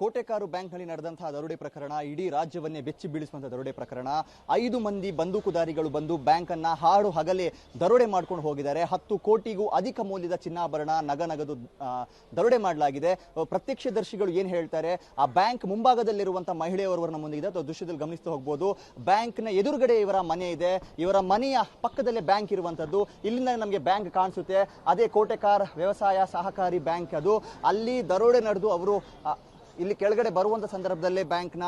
ಕೋಟೆಕಾರು ಬ್ಯಾಂಕ್ನಲ್ಲಿ ನಡೆದಂತಹ ದರೋಡೆ ಪ್ರಕರಣ, ಇಡೀ ರಾಜ್ಯವನ್ನೇ ಬೆಚ್ಚಿ ಬೀಳಿಸುವಂತಹ ದರೋಡೆ ಪ್ರಕರಣ. ಐದು ಮಂದಿ ಬಂದೂಕುದಾರಿಗಳು ಬಂದು ಬ್ಯಾಂಕ್ ಅನ್ನ ಹಾಡು ಹಗಲೇ ದರೋಡೆ ಮಾಡ್ಕೊಂಡು ಹೋಗಿದ್ದಾರೆ. ಹತ್ತು ಕೋಟಿಗೂ ಅಧಿಕ ಮೌಲ್ಯದ ಚಿನ್ನಾಭರಣ ನಗ ನಗದು ದರೋಡೆ ಮಾಡಲಾಗಿದೆ. ಪ್ರತ್ಯಕ್ಷದರ್ಶಿಗಳು ಏನ್ ಹೇಳ್ತಾರೆ? ಆ ಬ್ಯಾಂಕ್ ಮುಂಭಾಗದಲ್ಲಿರುವಂತಹ ಮಹಿಳೆಯವರು ನಮ್ಮ ಮುಂದಿದೆ ಅಥವಾ ದೃಶ್ಯದಲ್ಲಿ ಗಮನಿಸ್ತಾ ಹೋಗ್ಬೋದು. ಬ್ಯಾಂಕ್ನ ಎದುರುಗಡೆ ಇವರ ಮನೆ ಇದೆ. ಇವರ ಮನೆಯ ಪಕ್ಕದಲ್ಲೇ ಬ್ಯಾಂಕ್ ಇರುವಂತದ್ದು. ಇಲ್ಲಿಂದ ನಮಗೆ ಬ್ಯಾಂಕ್ ಕಾಣಿಸುತ್ತೆ. ಅದೇ ಕೋಟೆಕಾರ್ ವ್ಯವಸಾಯ ಸಹಕಾರಿ ಬ್ಯಾಂಕ್ ಅದು. ಅಲ್ಲಿ ದರೋಡೆ ನಡೆದು ಅವರು ಇಲ್ಲಿ ಕೆಳಗಡೆ ಬರುವಂತ ಸಂದರ್ಭದಲ್ಲೇ ಬ್ಯಾಂಕ್ನ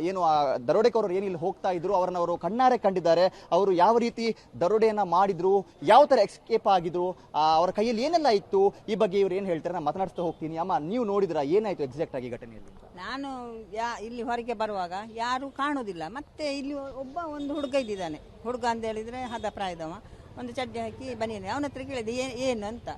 ಏನು ದರೋಡೆಕೋರರು ಏನು ಇಲ್ಲಿ ಹೋಗ್ತಾ ಇದ್ರು, ಅವರನ್ನ ಅವರು ಕಣ್ಣಾರೆ ಕಂಡಿದ್ದಾರೆ. ಅವರು ಯಾವ ರೀತಿ ದರೋಡೆಯನ್ನ ಮಾಡಿದ್ರು, ಯಾವ ತರ ಎಕ್ಸ್ಕೇಪ್ ಆಗಿದ್ರು ಅವರ ಕೈಯಲ್ಲಿ ಏನೆಲ್ಲ ಇತ್ತು, ಈ ಬಗ್ಗೆ ಇವ್ರು ಏನು ಹೇಳ್ತಾರೆ ನಾನು ಮಾತನಾಡ್ತಾ ಹೋಗ್ತೀನಿ. ಅಮ್ಮ, ನೀವು ನೋಡಿದ್ರ, ಏನಾಯ್ತು ಎಕ್ಸಾಕ್ಟ್ ಆಗಿ ಘಟನೆಯಲ್ಲಿ ನಾನು ಯಾ, ಇಲ್ಲಿ ಹೊರಗೆ ಬರುವಾಗ ಯಾರು ಕಾಣುವುದಿಲ್ಲ ಮತ್ತೆ ಇಲ್ಲಿ ಒಬ್ಬ ಒಂದು ಹುಡುಗ ಇದ್ದಿದ್ದಾನೆ. ಹುಡುಗ ಅಂತ ಹೇಳಿದ್ರೆ ಹದ ಪ್ರಾಯದವ. ಒಂದು ಚಡ್ಡಿ ಹಾಕಿ ಬನ್ನಿ ಅವನ ಹತ್ರ ಕೇಳಿದೆ, "ಏ- ಏನು? ಅಂತ.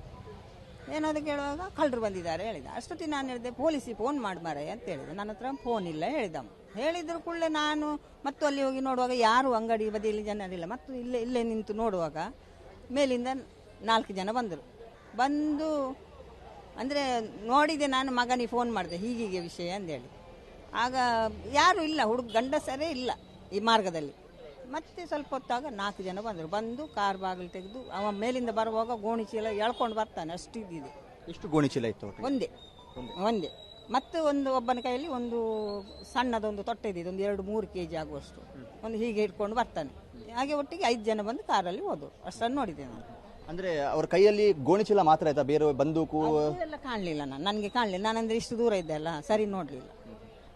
ಏನದು ಕೇಳುವಾಗ ಕಳ್ಳರು ಬಂದಿದ್ದಾರೆ ಹೇಳಿದ. ಅಷ್ಟೊತ್ತಿಗೆ ನಾನು ಹೇಳಿದೆ, ಪೊಲೀಸಿಗೆ ಫೋನ್ ಮಾಡಿ ಮಾರಾಯ ಅಂತ ಹೇಳಿದೆ. ನನ್ನ ಹತ್ರ ಫೋನ್ ಇಲ್ಲ ಹೇಳಿದ ಹೇಳಿದ್ರು ಕೂಡಲೇ ನಾನು ಮತ್ತು ಅಲ್ಲಿ ಹೋಗಿ ನೋಡುವಾಗ ಯಾರು ಅಂಗಡಿ ಬದಿಯಲ್ಲಿ ಜನರಿಲ್ಲ. ಮತ್ತು ಇಲ್ಲೇ ಇಲ್ಲೇ ನಿಂತು ನೋಡುವಾಗ ಮೇಲಿಂದ ನಾಲ್ಕು ಜನ ಬಂದರು. ಬಂದು ಅಂದರೆ ನೋಡಿದೆ ನಾನು, ಮಗನಿಗೆ ಫೋನ್ ಮಾಡಿದೆ, ಹೀಗೀಗೆ ವಿಷಯ ಅಂದೇಳಿ. ಆಗ ಯಾರು ಇಲ್ಲ, ಹುಡುಗ ಗಂಡಸರೇ ಇಲ್ಲ ಈ ಮಾರ್ಗದಲ್ಲಿ. ಮತ್ತೆ ಸ್ವಲ್ಪ ಹೊತ್ತಾಗ ನಾಲ್ಕು ಜನ ಬಂದರು. ಬಂದು ಕಾರ್ ಬಾಗಿಲು ತೆಗೆದು ಅವ ಮೇಲಿಂದ ಬರುವಾಗ ಗೋಣಿ ಚೀಲ ಎಳ್ಕೊಂಡು ಬರ್ತಾನೆ. ಅಷ್ಟು ಇದು ಎಷ್ಟು ಗೋಣಿ ಚೀಲ ಇತ್ತು ಒಟ್ಟಿಗೆ? ಒಂದೇ. ಒಂದೇ. ಮತ್ತೆ ಒಂದು ಒಬ್ಬನ ಕೈಯಲ್ಲಿ ಒಂದು ಸಣ್ಣದೊಂದು ತೊಟ್ಟೆ ಇದೆ. ಒಂದು ಎರಡು ಮೂರು ಕೆ ಜಿ ಆಗುವಷ್ಟು ಒಂದು ಹೀಗೆ ಹಿಡ್ಕೊಂಡು ಬರ್ತಾನೆ. ಹಾಗೆ ಒಟ್ಟಿಗೆ ಐದು ಜನ ಬಂದು ಕಾರಲ್ಲಿ ಹೋದ್ರು. ಅಷ್ಟನ್ನು ನೋಡಿದೆ ನಾನು. ಅಂದ್ರೆ ಅವ್ರ ಕೈಯಲ್ಲಿ ಗೋಣಿ ಚೀಲ ಮಾತ್ರ ಆಯ್ತಾ? ಬೇರೆ ಬಂದೂಕು ಎಲ್ಲ ಕಾಣಲಿಲ್ಲ ನಾನು. ನನಗೆ ಕಾಣಲಿಲ್ಲ. ನಾನಂದ್ರೆ ಇಷ್ಟು ದೂರ ಇದ್ದೆ ಅಲ್ಲ. ಸರಿ ನೋಡಲಿಲ್ಲ.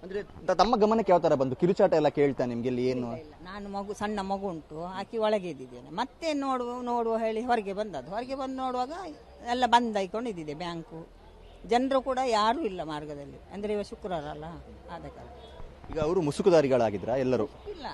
ಅಂದ್ರೆ ತ- ತಮ್ಮ ಗಮನಕ್ಕೆ ಯಾವ ತರ ಬಂದು? ಕಿರುಚಾಟ ಎಲ್ಲ ಕೇಳ್ತಾ ನಿಮ್ಗೆ ಇಲ್ಲಿ ಏನು? ನಾನು ಮಗು ಸಣ್ಣ ಮಗು ಉಂಟು ಆಕಿ ಒಳಗೆ ಇದ್ದಿದ್ದೇನೆ. ಮತ್ತೆ ನೋಡುವ ನೋಡುವ ಹೇಳಿ ಹೊರಗೆ ಬಂದದ್ದು. ಹೊರಗೆ ಬಂದು ನೋಡುವಾಗ ಎಲ್ಲ ಬಂದ್ ಆಯ್ಕೊಂಡು ಇದ್ದಿದೆ ಬ್ಯಾಂಕು ಜನರು ಕೂಡ ಯಾರು ಇಲ್ಲ ಮಾರ್ಗದಲ್ಲಿ. ಅಂದರೆ ಇವ ಶುಕ್ರವಾರ ಅಲ್ಲ ಆದ ಕಾರಣ. ಈಗ ಅವರು ಮುಸುಕುದಾರಿಗಳಾಗಿದ್ರ ಎಲ್ಲರೂ? ಇಲ್ಲ.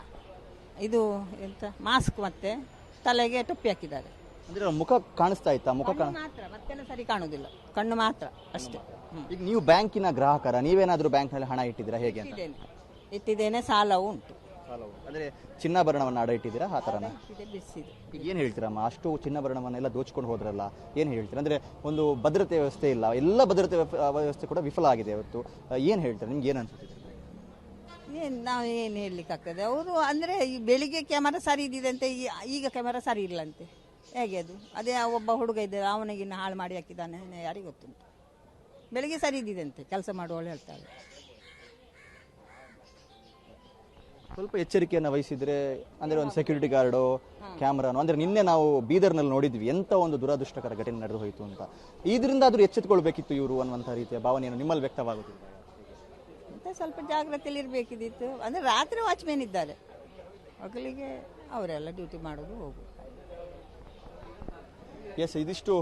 ಇದು ಎಂತ ಮಾಸ್ಕ್ ಮತ್ತೆ ತಲೆಗೆ ಟೊಪ್ಪಿ ಹಾಕಿದ್ದಾರೆ. ಅಂದ್ರೆ ಮುಖ ಕಾಣಿಸ್ತಾ ಇತ್ತಾ? ಮುಖ ಕಾಣ ಕಣ್ಣು ಮಾತ್ರ ಮತ್ತೆಲ್ಲ ಸರಿ ಕಾಣುದಿಲ್ಲ ಕಣ್ಣು ಮಾತ್ರ ಅಷ್ಟೇ. ಹ್ಮ್. ಈಗ ನೀವು ಬ್ಯಾಂಕಿನ ಗ್ರಾಹಕರ ನೀವೇನಾದ್ರೂ ಬ್ಯಾಂಕ್ನಲ್ಲಿ ಹಣ ಇಟ್ಟಿದ್ದೀರಾ? ಹೇಗೆ ಅಂತ? ಇಟ್ಟಿದ್ದೇನೆ. ಇಟ್ಟಿದ್ದೇನೆ ಸಾಲವೂ ಉಂಟು. ಅಂದ್ರೆ ಚಿನ್ನಾಭರಣವನ್ನ ಅಡ ಇಟ್ಟಿದ್ದೀರಾ? ಆ ತರನ ಬಿಸಿದೆ. ಈಗ ಏನ್ ಹೇಳ್ತೀರಮ್ಮ ಅಷ್ಟು ಚಿನ್ನಾಭರಣವನ್ನೆಲ್ಲ ದೋಚ್ಕೊಂಡು ಹೋದ್ರಲ್ಲ ಏನ್ ಹೇಳ್ತೀರಾ? ಅಂದ್ರೆ ಒಂದು ಭದ್ರತೆ ವ್ಯವಸ್ಥೆ ಇಲ್ಲ. ಎಲ್ಲ ಭದ್ರತೆ ವ್ಯವ- ವ್ಯವಸ್ಥೆ ಕೂಡ ವಿಫಲ ಆಗಿದೆ ಇವತ್ತು. ಆ, ಏನ್ ಹೇಳ್ತಾರೆ? ನಿಮ್ಗೆ ಏನ್ ಅನ್ಸುತ್ತೆ ಏನು ನಾವು ಏನು ಹೇಳಲಿಕ್ಕಾಗ್ತದೆ? ಅವರು ಅಂದರೆ ಈ ಬೆಳಿಗ್ಗೆ ಕ್ಯಾಮರಾ ಸರಿ ಇದ್ದಿದೆ ಈ- ಈಗ ಕ್ಯಾಮರಾ ಸರಿ ಇಲ್ಲಂತೆ. ಹೇಗೆ ಅದು? ಅದೇ ಆ ಒಬ್ಬ ಹುಡುಗ ಇದ್ದ ಅವನಿಗಿನ್ನ ಹಾಳು ಮಾಡಿ ಹಾಕಿದ್ದಾನೆ ಯಾರಿಗೆ ಗೊತ್ತುಂಟು. ಬೆಳಿಗ್ಗೆ ಸರಿ ಇದ್ದಿದಂತೆ ಕೆಲಸ ಮಾಡುವವಳು ಹೇಳ್ತಾಳೆ. ಸ್ವಲ್ಪ ಎಚ್ಚರಿಕೆಯನ್ನು ವಹಿಸಿದ್ರೆ ಅಂದ್ರೆ ಒಂದು ಸೆಕ್ಯೂರಿಟಿ ಗಾರ್ಡು ಕ್ಯಾಮ್ರಾನು ಅಂದ್ರೆ ನಿನ್ನೆ ನಾವು ಬೀದರ್ನಲ್ಲಿ ನೋಡಿದ್ವಿ ಎಂತ ಒಂದು ದುರದೃಷ್ಟಕರ ಘಟನೆ ನಡೆದು ಹೋಯಿತು ಅಂತ. ಇದರಿಂದ ಆದ್ರೂ ಎಚ್ಚೆತ್ಕೊಳ್ಬೇಕಿತ್ತು ಇವರು ಅನ್ನುವಂಥ ರೀತಿಯ ಭಾವನೆಯನ್ನು ನಿಮ್ಮಲ್ಲಿ ವ್ಯಕ್ತವಾಗುತ್ತಿದೆ ಅಂತ ಸ್ವಲ್ಪ ಜಾಗ್ರತೆಯಲ್ಲಿ ಇರಬೇಕಿದ್ದಿತ್ತು ಅಂದರೆ ರಾತ್ರಿ ವಾಚ್ಮೆನ್ ಇದ್ದಾರೆ. ಮಕ್ಕಳಿಗೆ ಅವರೆಲ್ಲ ಡ್ಯೂಟಿ ಮಾಡೋದು ಹೋಗು ಎಸ್ ಇದಿಷ್ಟು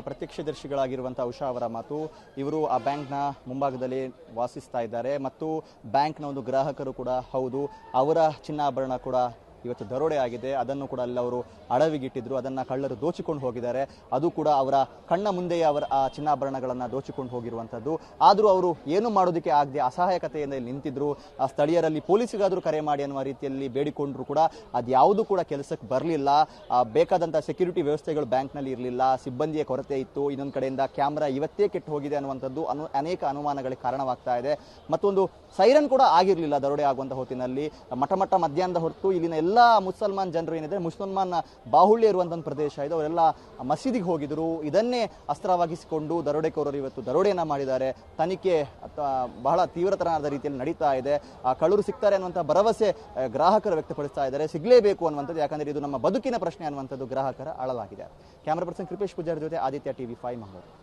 ಪ್ರತ್ಯಕ್ಷದರ್ಶಿಗಳಾಗಿರುವಂಥ ಉಷಾ ಅವರ ಮಾತು. ಇವರು ಆ ಬ್ಯಾಂಕ್ನ ಮುಂಭಾಗದಲ್ಲಿ ವಾಸಿಸ್ತಾ ಇದ್ದಾರೆ. ಮತ್ತು ಬ್ಯಾಂಕ್ನ ಒಂದು ಗ್ರಾಹಕರು ಕೂಡ ಹೌದು. ಅವರ ಚಿನ್ನಾಭರಣ ಕೂಡ ಇವತ್ತು ದರೋಡೆ ಆಗಿದೆ. ಅದನ್ನು ಕೂಡ ಅಲ್ಲಿ ಅವರು ಅಡವಿಗಿಟ್ಟಿದ್ರು. ಅದನ್ನ ಕಳ್ಳರು ದೋಚಿಕೊಂಡು ಹೋಗಿದ್ದಾರೆ. ಅದು ಕೂಡ ಅವರ ಕಣ್ಣ ಮುಂದೆಯೇ ಅವರ, ಆ ಚಿನ್ನಾಭರಣಗಳನ್ನು ದೋಚಿಕೊಂಡು ಹೋಗಿರುವಂತದ್ದು ಆದರೂ ಅವರು ಏನು ಮಾಡೋದಕ್ಕೆ ಆಗದೆ ಅಸಹಾಯಕತೆಯಿಂದ ನಿಂತಿದ್ರು. ಆ ಸ್ಥಳೀಯರಲ್ಲಿ ಪೊಲೀಸಿಗಾದರೂ ಕರೆ ಮಾಡಿ ಅನ್ನುವ ರೀತಿಯಲ್ಲಿ ಬೇಡಿಕೊಂಡ್ರು ಕೂಡ ಅದ್ಯಾವುದು ಕೂಡ ಕೆಲಸಕ್ಕೆ ಬರಲಿಲ್ಲ. ಬೇಕಾದಂಥ ಸೆಕ್ಯೂರಿಟಿ ವ್ಯವಸ್ಥೆಗಳು ಬ್ಯಾಂಕ್ನಲ್ಲಿ ಇರಲಿಲ್ಲ. ಸಿಬ್ಬಂದಿಯ ಕೊರತೆ ಇತ್ತು. ಇನ್ನೊಂದು ಕಡೆಯಿಂದ ಕ್ಯಾಮ್ರಾ ಇವತ್ತೇ ಕೆಟ್ಟು ಹೋಗಿದೆ ಅನ್ನುವಂಥದ್ದು ಅನು, ಅನೇಕ ಅನುಮಾನಗಳಿಗೆ ಕಾರಣವಾಗ್ತಾ ಇದೆ. ಮತ್ತೊಂದು ಸೈರನ್ ಕೂಡ ಆಗಿರಲಿಲ್ಲ ದರೋಡೆ ಆಗುವಂಥ ಹೊತ್ತಿನಲ್ಲಿ. ಮಠ ಮಠ ಮಧ್ಯಾಹ್ನದ ಹೊರತು ಇಲ್ಲಿನ ಎಲ್ಲ ಮುಸಲ್ಮಾನ್ ಜನರು ಏನಿದೆ, ಮುಸಲ್ಮಾನ್ ಬಾಹುಳ್ಯ ಇರುವಂಥ ಪ್ರದೇಶ ಇದು, ಅವರೆಲ್ಲ ಮಸೀದಿಗೆ ಹೋಗಿದ್ರು. ಇದನ್ನೇ ಅಸ್ತ್ರವಾಗಿಸಿಕೊಂಡು ದರೋಡೆಕೋರರು ಇವತ್ತು ದರೋಡೆಯನ್ನ ಮಾಡಿದ್ದಾರೆ. ತನಿಖೆ ಬಹಳ ತೀವ್ರತರನಾದ ರೀತಿಯಲ್ಲಿ ನಡೀತಾ ಇದೆ. ಆ, ಕಳ್ಳರು ಸಿಗ್ತಾರೆ ಅನ್ನುವಂಥ ಭರವಸೆ ಗ್ರಾಹಕರು ವ್ಯಕ್ತಪಡಿಸ್ತಾ ಇದ್ದಾರೆ. ಸಿಗಲೇಬೇಕು ಅನ್ನುವಂಥದ್ದು, ಯಾಕಂದ್ರೆ ಇದು ನಮ್ಮ ಬದುಕಿನ ಪ್ರಶ್ನೆ ಅನ್ನುವಂಥದ್ದು ಗ್ರಾಹಕರ ಅಳಲಾಗಿದೆ. ಕ್ಯಾಮ್ರಾ ಪರ್ಸನ್ ಕೃಪೇಶ್ ಪೂಜಾರಿ ಜೊತೆ ಆದಿತ್ಯ ಟಿವಿ ಫೈವ್ ಮಂಗಳೂರು.